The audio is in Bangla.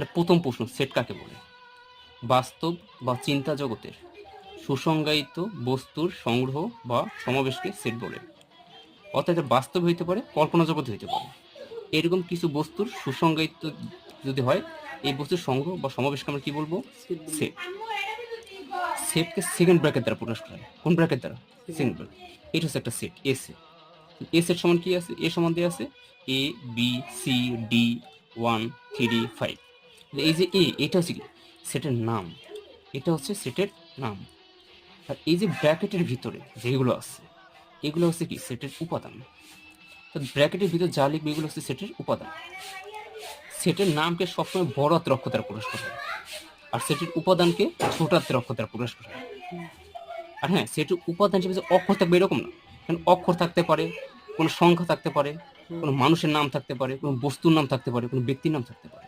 তাহলে প্রথম প্রশ্ন, সেট কাকে বলে? বাস্তব বা চিন্তা জগতের সুসংজ্ঞায়িত বস্তুর সংগ্রহ বা সমাবেশকে সেট বলে। অর্থাৎ বাস্তব হইতে পারে, কল্পনা জগৎ হইতে পারে। এরকম কিছু বস্তুর সুসংজ্ঞায়িত যদি হয়, এই বস্তুর সংগ্রহ বা সমাবেশকে আমরা কি বলব? সেট। সেটকে সেকেন্ড ব্র্যাকেট দ্বারা প্রকাশ করা কোন ব্র্যাকেট দ্বারা? সেকেন্ড ব্র্যাকেট এটা হচ্ছে একটা set A set. A set সমান কি আছে? এ সমান দিয়ে আছে A B C D one three five এই যে এ, এটা হচ্ছে কি? সেটের নাম। এটা হচ্ছে সেটের নাম। আর এই যে ব্র্যাকেটের ভিতরে যেগুলো আছে, এগুলো হচ্ছে কি? সেটের উপাদান। ব্র্যাকেটের ভিতরে যা লিখবে, এগুলো হচ্ছে সেটের উপাদান। সেটের নামকে সবসময় বড় দ্বারা প্রকাশ করা হয় আর সেটের উপাদানকে ছোট দ্বারা প্রকাশ করা হয় আর হ্যাঁ সেটির উপাদান হিসেবে অক্ষর থাকবে এরকম না। কারণ অক্ষর থাকতে পারে, কোনো সংখ্যা থাকতে পারে, কোনো মানুষের নাম থাকতে পারে, কোনো বস্তুর নাম থাকতে পারে, কোনো ব্যক্তির নাম থাকতে পারে।